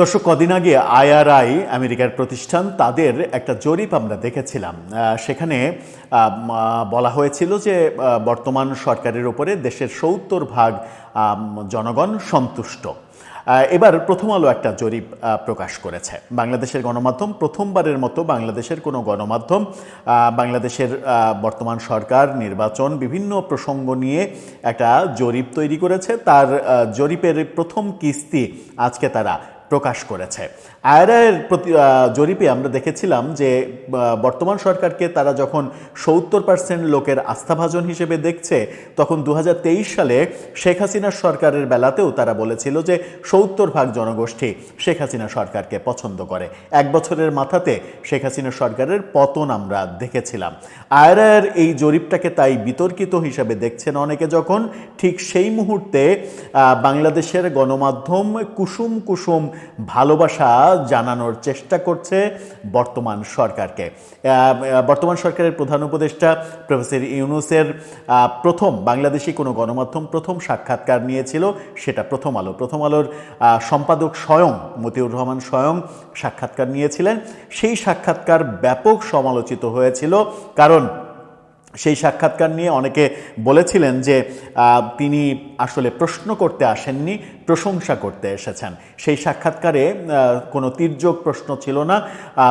দর্শক, কদিন আগে আইআরআই আমেরিকার প্রতিষ্ঠান, তাদের একটা জরিপ আমরা দেখেছিলাম। সেখানে বলা হয়েছিল যে বর্তমান সরকারের উপরে দেশের সত্তর ভাগ জনগণ সন্তুষ্ট। এবার প্রথম আলো একটা জরিপ প্রকাশ করেছে। বাংলাদেশের গণমাধ্যম, প্রথমবারের মতো বাংলাদেশের কোনো গণমাধ্যম বাংলাদেশের বর্তমান সরকার, নির্বাচন, বিভিন্ন প্রসঙ্গ নিয়ে একটা জরিপ তৈরি করেছে। তার জরিপের প্রথম কিস্তি আজকে তারা প্রকাশ করেছে। আয়রায়ের প্রতি জরিপে আমরা দেখেছিলাম যে বর্তমান সরকারকে তারা যখন সত্তর পার্সেন্ট লোকের আস্থাভাজন হিসেবে দেখছে, তখন দু হাজার তেইশ সালে শেখ হাসিনার সরকারের বেলাতেও তারা বলেছিল যে, সত্তর ভাগ জনগোষ্ঠী শেখ হাসিনা সরকারকে পছন্দ করে। এক বছরের মাথাতে শেখ হাসিনা সরকারের পতন আমরা দেখেছিলাম। আয়রায়ের এই জরিপটাকে তাই বিতর্কিত হিসাবে দেখছেন অনেকে যখন, ঠিক সেই মুহূর্তে বাংলাদেশের গণমাধ্যম কুসুম কুসুম ভালোবাসা জানানোর চেষ্টা করছে বর্তমান সরকারকে। বর্তমান সরকারের প্রধান উপদেষ্টা প্রফেসর ইউনুসের প্রথম বাংলাদেশি কোনো গণমাধ্যম প্রথম সাক্ষাৎকার নিয়েছিল, সেটা প্রথম আলো। প্রথম আলোর সম্পাদক স্বয়ং, মতিউর রহমান স্বয়ং সাক্ষাৎকার নিয়েছিলেন। সেই সাক্ষাৎকার ব্যাপক সমালোচিত হয়েছিল, কারণ সেই সাক্ষাৎকার নিয়ে অনেকে বলেছিলেন যে তিনি আসলে প্রশ্ন করতে আসেননি প্রশংসা করতে এসেছেন। সেই সাক্ষাৎকারে কোনো তির্যক প্রশ্ন ছিল না।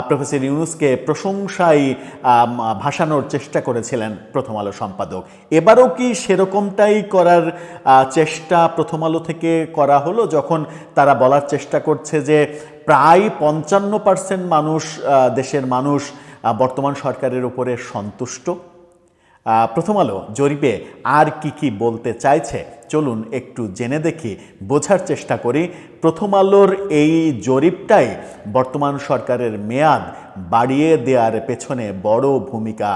প্রফেসর ইউনুসকে প্রশংসায় আম, ভাসানোর চেষ্টা করেছিলেন প্রথম আলো সম্পাদক। এবারও কি সেরকমটাই করার চেষ্টা প্রথম আলো থেকে করা হলো? যখন তারা বলার চেষ্টা করছে যে প্রায় পঞ্চান্ন পার্সেন্ট মানুষ দেশের মানুষ বর্তমান সরকারের উপরে সন্তুষ্ট? প্রথম আলো জরিপে আর কি কি বলতে চাইছে? চলুন একটু জেনে দেখি, বোঝার চেষ্টা করি। প্রথম আলোর এই জরিপটাই বর্তমান সরকারের মেয়াদ বাড়িয়ে দেওয়ার পেছনে বড় ভূমিকা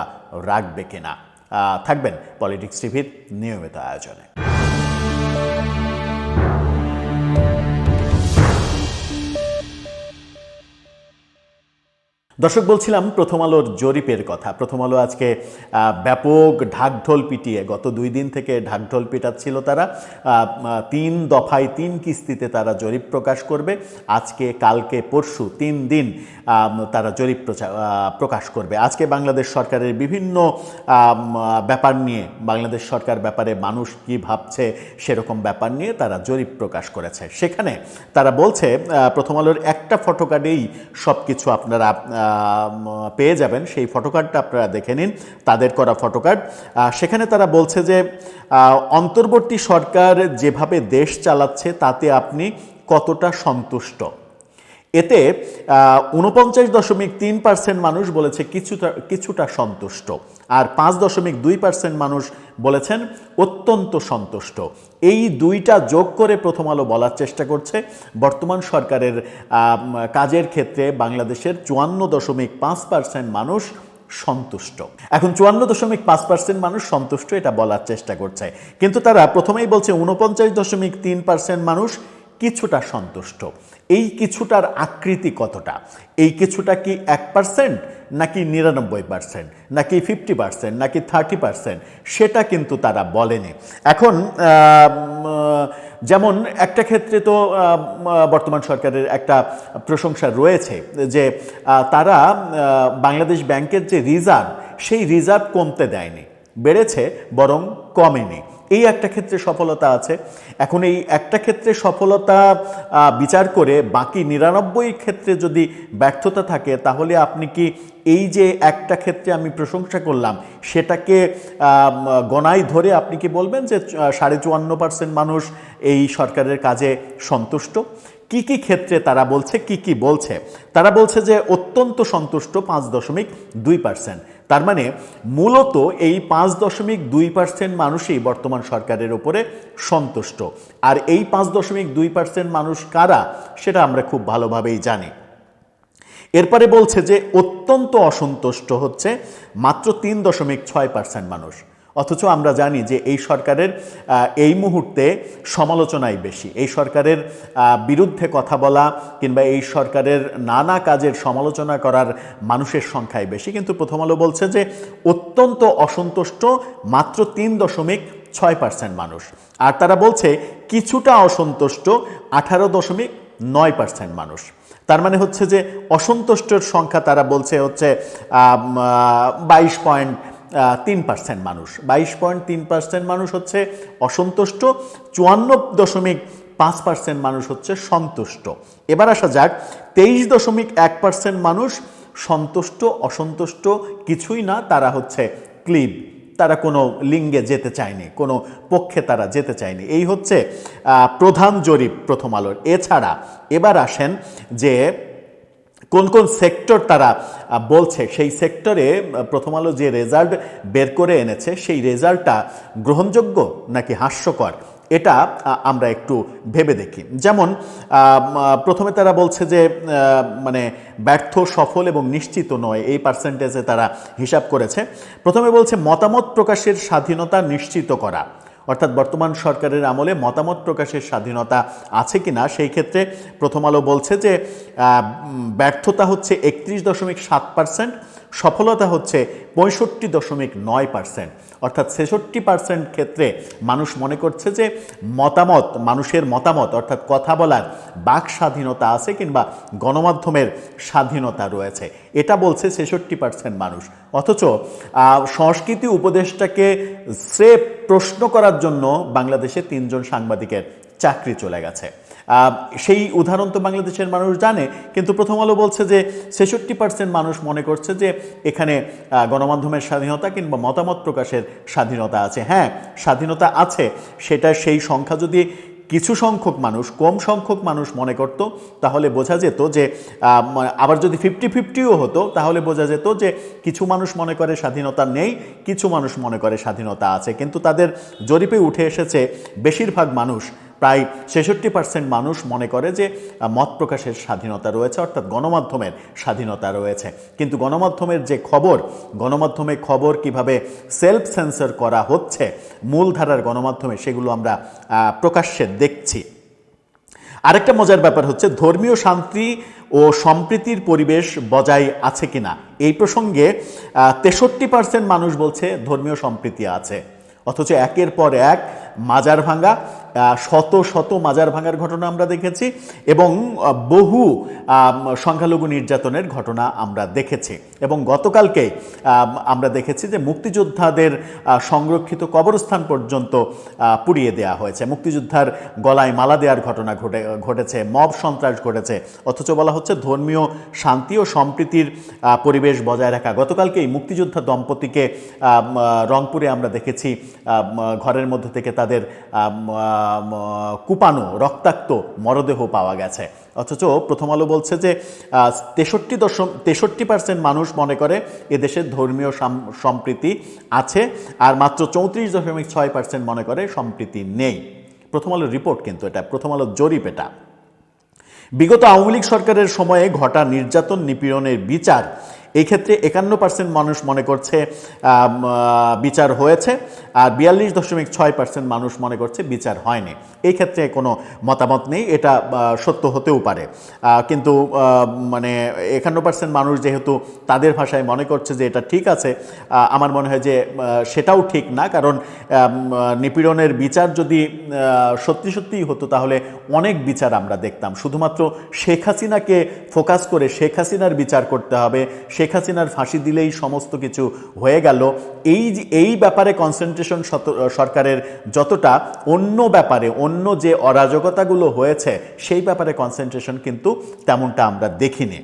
রাখবে কিনা। থাকবেন পলিটিক্স টিভির নিয়মিত আয়োজনে। দর্শক, বলছিলাম প্রথম আলোর জরিপের কথা। প্রথম আলো আজকে ব্যাপক ঢাকঢোল পিটিয়ে, গত দুই দিন থেকে ঢাকঢোল পিটাচ্ছিল তারা। তিন দফায় তিন কিস্তিতে তারা জরিপ প্রকাশ করবে। আজকে, কালকে, পরশু তিন দিন তারা জরিপ প্রকাশ করবে। আজকে বাংলাদেশ সরকারের বিভিন্ন ব্যাপার নিয়ে, বাংলাদেশ সরকার ব্যাপারে মানুষ কি ভাবছে সেরকম ব্যাপার নিয়ে তারা জরিপ প্রকাশ করেছে। সেখানে তারা বলছে প্রথম আলোর একটা ফটোকার্ডেই সব কিছু আপনারা পেয়ে যাবেন, সেই ফটোকার্ডটা আপনারা দেখে নিন, তাদের করা ফটোকার্ড সেখানে তারা বলছে যে অন্তর্বর্তী সরকার যেভাবে দেশ চালাচ্ছে, তাতে আপনি কতটা সন্তুষ্ট? এতে উনপঞ্চাশ দশমিক তিন পার্সেন্ট মানুষ বলেছে কিছুটা কিছুটা সন্তুষ্ট। আর পাঁচ দশমিক দুই পার্সেন্ট মানুষ বলেছেন অত্যন্ত সন্তুষ্ট। এই দুইটা যোগ করে প্রথম আলো বলার চেষ্টা করছে। বর্তমান সরকারের কাজের ক্ষেত্রে বাংলাদেশের চুয়ান্ন দশমিক পাঁচ পার্সেন্ট মানুষ সন্তুষ্ট। এখন চুয়ান্ন দশমিক পাঁচ পার্সেন্ট মানুষ সন্তুষ্ট এটা বলার চেষ্টা করছে। কিন্তু তারা প্রথমেই বলছে উনপঞ্চাশ দশমিক তিন পার্সেন্ট মানুষ কিছুটা সন্তুষ্ট। এই কিছুটার আকৃতি কতটা? এই কিছুটা কি এক পার্সেন্ট নাকি নিরানব্বই পার্সেন্ট নাকি ফিফটি পার্সেন্ট নাকি থার্টি পার্সেন্ট সেটা কিন্তু তারা বলেনি। এখন যেমন একটা ক্ষেত্রে তো বর্তমান সরকারের একটা প্রশংসা রয়েছে যে তারা বাংলাদেশ ব্যাংকের যে রিজার্ভ, সেই রিজার্ভ কমতে দেয়নি, বেড়েছে বরং কমেনি। এই একটা ক্ষেত্রে সফলতা আছে। এখন এই একটা ক্ষেত্রে সফলতা বিচার করে বাকি নিরানব্বই ক্ষেত্রে যদি ব্যর্থতা থাকে, তাহলে আপনি কি এই যে একটা ক্ষেত্রে আমি প্রশংসা করলাম, সেটাকে গণায় ধরে আপনি কি বলবেন যে সাড়ে চুয়ান্ন পার্সেন্ট মানুষ এই সরকারের কাজে সন্তুষ্ট? কি কি ক্ষেত্রে তারা বলছে, কি কি বলছে? তারা বলছে যে, অত্যন্ত সন্তুষ্ট পাঁচ দশমিক দুই পার্সেন্ট। তার মানে মূলত এই পাঁচ দশমিক দুই পার্সেন্ট মানুষই বর্তমান সরকারের ওপরে সন্তুষ্ট। আর এই পাঁচ দশমিক দুই পার্সেন্ট মানুষ কারা, সেটা আমরা খুব ভালোভাবেই জানি। এরপরে বলছে যে অত্যন্ত অসন্তুষ্ট হচ্ছে মাত্র তিন দশমিক ছয় পার্সেন্ট মানুষ। অথচ আমরা জানি যে এই সরকারের এই মুহূর্তে সমালোচনাই বেশি। এই সরকারের বিরুদ্ধে কথা বলা কিংবা এই সরকারের নানা কাজের সমালোচনা করার মানুষের সংখ্যাই বেশি। কিন্তু প্রথম আলো বলছে যে অত্যন্ত অসন্তুষ্ট মাত্র তিন দশমিক ছয় পার্সেন্ট মানুষ। আর তারা বলছে কিছুটা অসন্তুষ্ট আঠারো দশমিক নয় পার্সেন্ট মানুষ। তার মানে হচ্ছে যে অসন্তুষ্টের সংখ্যা তারা বলছে হচ্ছে বাইশ পয়েন্ট তিন পার্সেন্ট মানুষ। বাইশ পয়েন্ট তিন পার্সেন্ট মানুষ হচ্ছে অসন্তুষ্ট, চুয়ান্ন দশমিক পাঁচ পার্সেন্ট মানুষ হচ্ছে সন্তুষ্ট। এবার আসা যাক, তেইশ দশমিক এক পার্সেন্ট মানুষ সন্তুষ্ট, অসন্তুষ্ট, কিছুই না, তারা হচ্ছে ক্লিব। তারা কোনো লিঙ্গে যেতে চায়নি, কোনো পক্ষে তারা যেতে চায়নি। এই হচ্ছে প্রধান জরিপ প্রথম আলোর। এছাড়া এবার আসেন যে কোন কোন সেক্টর তারা বলছে, সেই সেক্টরে প্রথম আলো যে রেজাল্ট বের করে এনেছে, সেই রেজাল্টটা গ্রহণযোগ্য নাকি হাস্যকর? এটা আমরা একটু ভেবে দেখি। যেমন প্রথমে তারা বলছে যে মানে ব্যর্থ, সফল এবং নিশ্চিত নয়, এই পার্সেন্টেজে তারা হিসাব করেছে। প্রথমে বলছে মতামত প্রকাশের স্বাধীনতা নিশ্চিত করা। অর্থাৎ বর্তমান সরকারের আমলে মতামত প্রকাশের স্বাধীনতা আছে কি না সেই ক্ষেত্রে প্রথম আলো বলছে যে ব্যর্থতা হচ্ছে একত্রিশ দশমিক সাত পার্সেন্ট, সফলতা হচ্ছে পঁয়ষট্টি দশমিক নয় পার্সেন্ট। অর্থাৎ ছেষট্টি পার্সেন্ট ক্ষেত্রে মানুষ মনে করছে যে মতামত, মানুষের মতামত, অর্থাৎ কথা বলার বাক স্বাধীনতা আছে কিংবা গণমাধ্যমের স্বাধীনতা রয়েছে। এটা বলছে ছেষট্টি পার্সেন্ট মানুষ। অথচ সংস্কৃতি উপদেষ্টাকে স্রেফ প্রশ্ন করার জন্য বাংলাদেশে তিনজন সাংবাদিকের চাকরি চলে গেছে। সেই উদাহরণ তো বাংলাদেশের মানুষ জানে, কিন্তু প্রথম আলো বলছে যে ছেষট্টি পার্সেন্ট মানুষ মনে করছে যে এখানে গণমাধ্যমের স্বাধীনতা কিংবা মতামত প্রকাশের স্বাধীনতা আছে। হ্যাঁ স্বাধীনতা আছে, সেটা সেই সংখ্যা যদি কিছু সংখ্যক মানুষ, কম সংখ্যক মানুষ মনে করত, তাহলে বোঝা যেত যে আবার যদি ফিফটি ফিফটিও হতো, তাহলে বোঝা যেত যে কিছু মানুষ মনে করে স্বাধীনতা নেই, কিছু মানুষ মনে করে স্বাধীনতা আছে। কিন্তু তাদের জরিপে উঠে এসেছে, বেশিরভাগ মানুষ প্রায় ছেষট্টি পার্সেন্ট মানুষ মনে করে যে মত প্রকাশের স্বাধীনতা রয়েছে, অর্থাৎ গণমাধ্যমের স্বাধীনতা রয়েছে। কিন্তু গণমাধ্যমের যে খবর, গণমাধ্যমে খবর কীভাবে সেলফ সেন্সর করা হচ্ছে, মূলধারার গণমাধ্যমে সেগুলো আমরা প্রকাশ্যে দেখছি। আরেকটা মজার ব্যাপার হচ্ছে, ধর্মীয় শান্তি ও সম্প্রীতির পরিবেশ বজায় আছে কিনা? এই প্রসঙ্গে তেষট্টি পার্সেন্ট মানুষ বলছে ধর্মীয় সম্প্রীতি আছে। অথচ একের পর এক মাজার আহ, শত শত মাজার ভাঙার ঘটনা আমরা দেখেছি এবং বহু সংখ্যালঘু নির্যাতনের ঘটনা আমরা দেখেছি। এবং গতকালকে আমরা দেখেছি যে মুক্তিযোদ্ধাদের সংরক্ষিত কবরস্থান পর্যন্ত পুড়িয়ে দেওয়া হয়েছে। মুক্তিযোদ্ধার গলায় মালা দেওয়ার ঘটনা ঘটে ঘটেছে মব সন্ত্রাস ঘটেছে। অথচ বলা হচ্ছে ধর্মীয় শান্তি ও সম্প্রীতির পরিবেশ বজায় রাখা। গতকালকেই মুক্তিযোদ্ধা দম্পতিকে রংপুরে আমরা দেখেছি ঘরের মধ্যে থেকে তাদের কুপানো, রক্তাক্ত মরদেহ পাওয়া গেছে। অথচ প্রথম আলো বলছে যে তেষট্টি দশম, তেষট্টি পার্সেন্ট মানুষ মনে করে এদেশের ধর্মীয় সাম- সম্প্রীতি আছে, আর মাত্র চৌত্রিশ দশমিক ছয় পার্সেন্ট মনে করে সম্প্রীতি নেই। প্রথম আলোর রিপোর্ট কিন্তু এটা, প্রথম আলোর জরিপ এটা। বিগত আওয়ামী লীগ সরকারের সময়ে ঘটা নির্যাতন নিপীড়নের বিচার এই ক্ষেত্রে একান্ন পার্সেন্ট মানুষ মনে করছে বিচার হয়েছে আর বিয়াল্লিশ দশমিক ছয় পার্সেন্ট মানুষ মনে করছে বিচার হয়নি। এই ক্ষেত্রে কোনো মতামত নেই, এটা সত্য হতেও পারে। কিন্তু মানে একান্ন পার্সেন্ট মানুষ যেহেতু তাদের ভাষায় মনে করছে যে এটা ঠিক আছে আমার মনে হয় যে সেটাও ঠিক না। কারণ নিপীড়নের বিচার যদি সত্যি সত্যিই হতো, তাহলে অনেক বিচার আমরা দেখতাম। শুধুমাত্র শেখ হাসিনাকে ফোকাস করে শেখ হাসিনার বিচার করতে হবে, শেখ হাসিনার ফাঁসি দিলেই সমস্ত কিছু হয়ে গেল। এই এই ব্যাপারে কনসেন্ট্রেশন সরকারের যতটা অন্য ব্যাপারে, অন্য যে অরাজকতাগুলো হয়েছে, সেই ব্যাপারে কনসেন্ট্রেশন কিন্তু তেমনটা আমরা দেখিনি।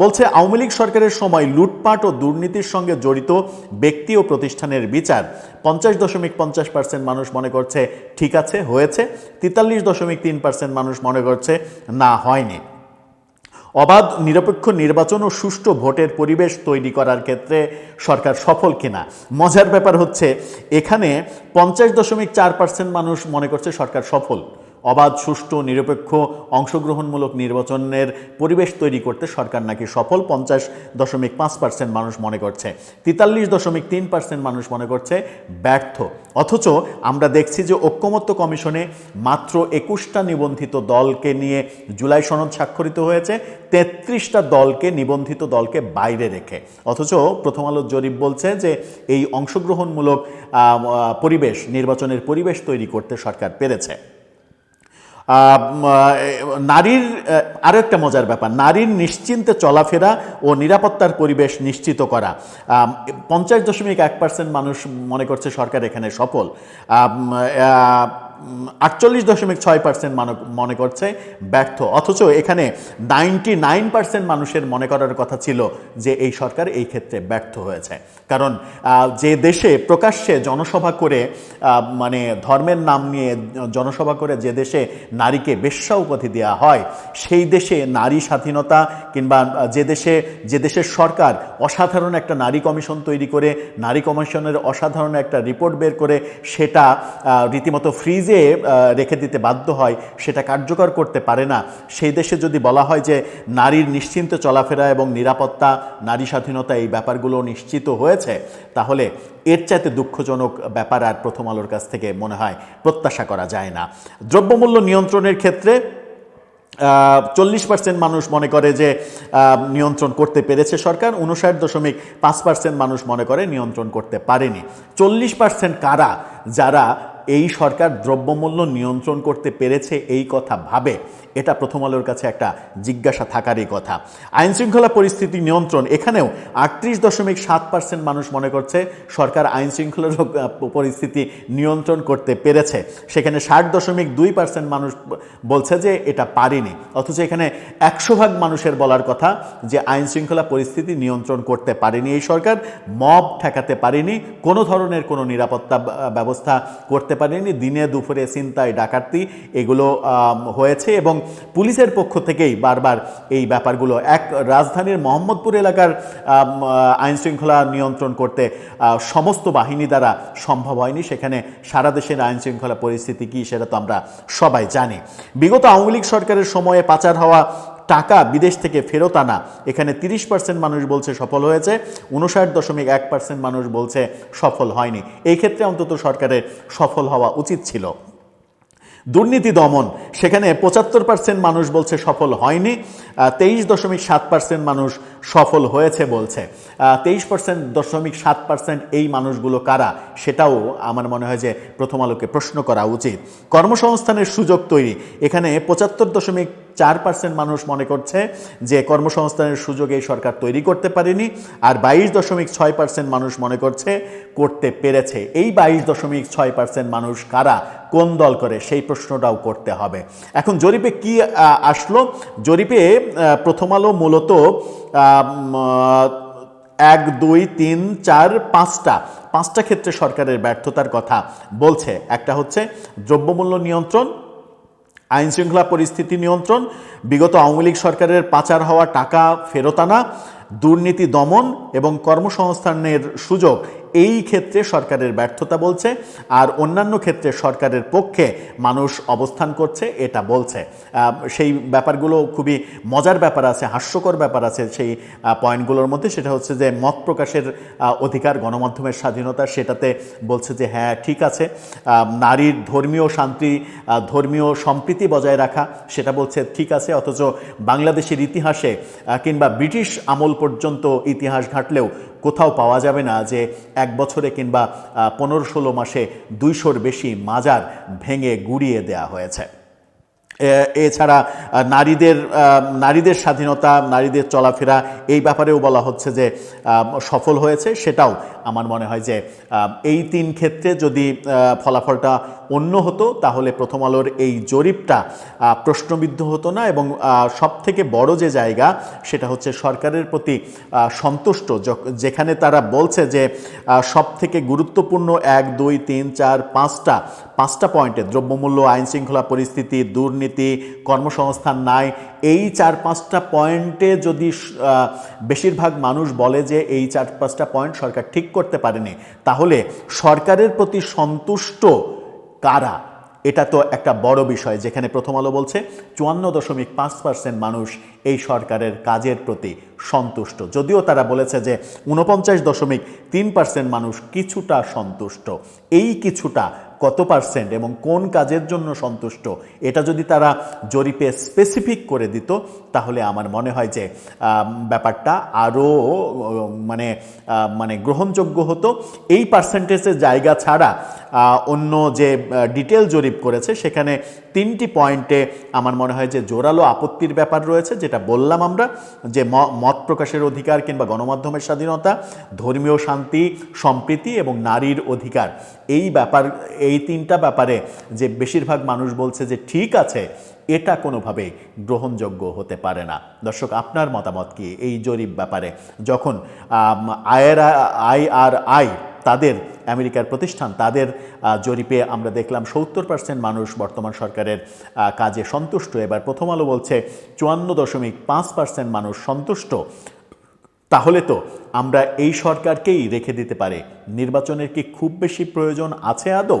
বলছে আওয়ামী লীগ সরকারের সময় লুটপাট ও দুর্নীতির সঙ্গে জড়িত ব্যক্তি ও প্রতিষ্ঠানের বিচার পঞ্চাশ দশমিক পঞ্চাশ পার্সেন্ট মানুষ মনে করছে ঠিক আছে, হয়েছে। তেতাল্লিশ দশমিক তিন পার্সেন্ট মানুষ মনে করছে না, হয়নি। অবাধ, নিরপেক্ষ নির্বাচন ও সুষ্ঠু ভোটের পরিবেশ তৈরি করার ক্ষেত্রে সরকার সফল কিনা? মজার ব্যাপার হচ্ছে, এখানে পঞ্চাশ দশমিক চার পার্সেন্ট মানুষ মনে করছে সরকার সফল। অবাধ, সুষ্ঠু, নিরপেক্ষ, অংশগ্রহণমূলক নির্বাচনের পরিবেশ তৈরি করতে সরকার নাকি সফল পঞ্চাশ দশমিক পাঁচ পার্সেন্ট মানুষ মনে করছে, তেতাল্লিশ দশমিক তিন পার্সেন্ট মানুষ মনে করছে ব্যর্থ। অথচ আমরা দেখছি যে ঐক্যমত্য কমিশনে মাত্র একুশটা নিবন্ধিত দলকে নিয়ে জুলাই সনদ স্বাক্ষরিত হয়েছে, তেত্রিশটা দলকে নিবন্ধিত দলকে বাইরে রেখে। অথচ প্রথম আলো জরিপ বলছে যে এই অংশগ্রহণমূলক পরিবেশ, নির্বাচনের পরিবেশ তৈরি করতে সরকার পেরেছে। নারীর আরেকটা একটা মজার ব্যাপার। নারীর নিশ্চিন্তে চলাফেরা ও নিরাপত্তার পরিবেশ নিশ্চিত করা। পঞ্চাশ দশমিক এক পার্সেন্ট মানুষ মনে করছে সরকার এখানে সফল। আটচল্লিশ দশমিক ছয় পার্সেন্ট মনে করছে ব্যর্থ। অথচ এখানে নাইনটি নাইন পার্সেন্ট মানুষের মনে করার কথা ছিল যে এই সরকার এই ক্ষেত্রে ব্যর্থ হয়েছে। কারণ যে দেশে প্রকাশ্যে জনসভা করে মানে ধর্মের নাম নিয়ে জনসভা করে যে দেশে নারীকে বেশ্যা উপাধি দেওয়া হয়, সেই দেশে নারী স্বাধীনতা কিংবা যে দেশে, যে দেশের সরকার অসাধারণ একটা নারী কমিশন তৈরি করে, নারী কমিশনের অসাধারণ একটা রিপোর্ট বের করে, সেটা রীতিমতো ফ্রিজে আহ, রেখে দিতে বাধ্য হয় সেটা কার্যকর করতে পারে না। সেই দেশে যদি বলা হয় যে নারীর নিশ্চিন্ত চলাফেরা এবং নিরাপত্তা নারী স্বাধীনতা এই ব্যাপারগুলো নিশ্চিত হয়েছে তাহলে এর চাইতে দুঃখজনক ব্যাপার আর প্রথম আলোর কাছ থেকে মনে হয় প্রত্যাশা করা যায় না। দ্রব্যমূল্য নিয়ন্ত্রণের ক্ষেত্রে চল্লিশ পার্সেন্ট মানুষ মনে করে যে নিয়ন্ত্রণ করতে পেরেছে সরকার উনষাট দশমিক পাঁচ পার্সেন্ট মানুষ মনে করে নিয়ন্ত্রণ করতে পারেনি। চল্লিশ পার্সেন্ট কারা? যারা এই সরকার দ্রব্যমূল্য নিয়ন্ত্রণ করতে পেরেছে এই কথা ভাবে। এটা প্রথম আলোর কাছে একটা জিজ্ঞাসা থাকারই কথা। আইন শৃঙ্খলা পরিস্থিতি নিয়ন্ত্রণ, এখানেও আটত্রিশ দশমিক সাত পার্সেন্ট মানুষ মনে করছে সরকার আইন শৃঙ্খলার পরিস্থিতি নিয়ন্ত্রণ করতে পেরেছে। সেখানে ষাট দশমিক দুই পার্সেন্ট মানুষ বলছে যে এটা পারেনি। অথচ এখানে একশো ভাগ মানুষের বলার কথা যে আইন শৃঙ্খলা পরিস্থিতি নিয়ন্ত্রণ করতে পারেনি এই সরকার, মব ঠেকাতে পারেনি, কোনো ধরনের কোনো নিরাপত্তা ব্যবস্থা করতে পারেনি, দিনে দুপুরে চিন্তায় ডাকাতি, এগুলো হয়েছে এবং পুলিশের পক্ষ থেকেই বারবার এই ব্যাপারগুলো। এক রাজধানীর মোহাম্মদপুর এলাকার আম, আহ, আইন শৃঙ্খলা নিয়ন্ত্রণ করতে সমস্ত বাহিনী দ্বারা সম্ভব হয়নি। সেখানে সারা দেশের আইনশৃঙ্খলা পরিস্থিতি কী সেটা তো আমরা সবাই জানি। বিগত আওয়ামী লীগ সরকারের সময়ে পাচার হওয়া টাকা বিদেশ থেকে ফেরত আনা এখানে তিরিশ পার্সেন্ট মানুষ বলছে সফল হয়েছে উনষাট দশমিক এক পার্সেন্ট মানুষ বলছে সফল হয়নি। এই ক্ষেত্রে অন্তত সরকারের সফল হওয়া উচিত ছিল। দুর্নীতি দমন। সেখানে পঁচাত্তর পার্সেন্ট মানুষ বলছে সফল হয়নি তেইশ দশমিক সাত পার্সেন্ট মানুষ সফল হয়েছে বলছে। তেইশ পার্সেন্ট দশমিক সাত পার্সেন্ট এই মানুষগুলো কারা, সেটাও আমার মনে হয় যে প্রথম আলোকে প্রশ্ন করা উচিত। কর্মসংস্থানের সুযোগ তৈরি। এখানে পঁচাত্তর দশমিক চার পার্সেন্ট মানুষ মনে করছে যে কর্মসংস্থানের সুযোগ এই সরকার তৈরি করতে পারেনি, আর বাইশ দশমিক ছয় পার্সেন্ট মানুষ মনে করছে করতে পেরেছে। এই বাইশ দশমিক ছয় পার্সেন্ট মানুষ কারা, কোন দল করে, সেই প্রশ্নটাও করতে হবে। এখন জরিপে কি আসলো? জরিপে প্রথম আলো মূলত এক, দুই, তিন, চার, পাঁচটা। পাঁচটা ক্ষেত্রে সরকারের ব্যর্থতার কথা বলছে। একটা হচ্ছে দ্রব্যমূল্য নিয়ন্ত্রণ আইন শৃঙ্খলা পরিস্থিতি নিয়ন্ত্রণ, বিগত আওয়ামী লীগ সরকারের পাচার হওয়া টাকা ফেরত আনা, দুর্নীতি দমন এবং কর্মসংস্থানের সুযোগ এই ক্ষেত্রে সরকারের ব্যর্থতা বলছে আর অন্যান্য ক্ষেত্রে সরকারের পক্ষে মানুষ অবস্থান করছে, এটা বলছে। সেই ব্যাপারগুলো খুবই মজার ব্যাপার আছে, হাস্যকর ব্যাপার আছে সেই পয়েন্টগুলোর মধ্যে। সেটা হচ্ছে যে মত প্রকাশের অধিকার গণমাধ্যমের স্বাধীনতা, সেটাতে বলছে যে হ্যাঁ ঠিক আছে। নারীর ধর্মীয় শান্তি ধর্মীয় সম্প্রীতি বজায় রাখা, সেটা বলছে ঠিক আছে। অথচ বাংলাদেশের ইতিহাসে কিংবা ব্রিটিশ আমল পর্যন্ত ইতিহাস ঘাটলেও কোথাও পাওয়া যাবে না যে এক বছরে কিংবা পনেরো ষোলো মাসে দুইশোর বেশি মাজার ভেঙে গুড়িয়ে দেয়া হয়েছে। এছাড়া নারীদের নারীদের স্বাধীনতা, নারীদের চলাফেরা, এই ব্যাপারেও বলা হচ্ছে যে সফল হয়েছে। সেটাও আমার মনে হয় যে এই তিন ক্ষেত্রে যদি ফলাফলটা অন্য হতো, তাহলে প্রথম আলোর এই জরিপটা প্রশ্নবিদ্ধ হতো না এবং সব থেকে বড় যে জায়গা, সেটা হচ্ছে সরকারের প্রতি সন্তুষ্ট। যেখানে তারা বলছে যে সব থেকে গুরুত্বপূর্ণ এক, দুই, তিন, চার, পাঁচটা পাঁচটা পয়েন্টে দ্রব্যমূল্য আইন শৃঙ্খলা পরিস্থিতি, দুর্নীতি, কর্মসংস্থান নাই। এই চার পাঁচটা পয়েন্টে যদি বেশিরভাগ মানুষ বলে যে এই চার পাঁচটা পয়েন্ট সরকার ঠিক করতে পারেনি, তাহলে সরকারের প্রতি সন্তুষ্ট কারা? এটা তো একটা বড় বিষয়, যেখানে প্রথম আলো বলছে চুয়ান্ন দশমিক পাঁচ পার্সেন্ট মানুষ এই সরকারের কাজের প্রতি সন্তুষ্ট। যদিও তারা বলেছে যে উনপঞ্চাশ দশমিক তিন পার্সেন্ট মানুষ কিছুটা সন্তুষ্ট। এই কিছুটা কত পার্সেন্ট এবং কোন কাজের জন্য সন্তুষ্ট, এটা যদি তারা জরিপে স্পেসিফিক করে দিত, তাহলে আমার মনে হয় যে ব্যাপারটা আরও মানে মানে গ্রহণযোগ্য হতো। এই পার্সেন্টেজের জায়গা ছাড়া অন্য যে ডিটেল জরিপ করেছে, সেখানে তিনটি পয়েন্টে আমার মনে হয় যে জোরালো আপত্তির ব্যাপার রয়েছে, যেটা বললাম আমরা, যে মত প্রকাশের অধিকার কিংবা গণমাধ্যমের স্বাধীনতা, ধর্মীয় শান্তি, সম্প্রীতি এবং নারীর অধিকার, এই ব্যাপার এই তিনটা ব্যাপারে যে বেশিরভাগ মানুষ বলছে যে ঠিক আছে, এটা কোনোভাবেই গ্রহণযোগ্য হতে পারে না। দর্শক, আপনার মতামত কি এই জরিপ ব্যাপারে? যখন আয়ের আই আর আই তাদের আমেরিকার প্রতিষ্ঠান, তাদের জরিপে আমরা দেখলাম সত্তর পার্সেন্ট মানুষ বর্তমান সরকারের কাজে সন্তুষ্ট। এবার প্রথম আলো বলছে চুয়ান্ন দশমিক পাঁচ পার্সেন্ট মানুষ সন্তুষ্ট। তাহলে তো আমরা এই সরকারকেই রেখে দিতে পারে। নির্বাচনের কি খুব বেশি প্রয়োজন আছে আদৌ?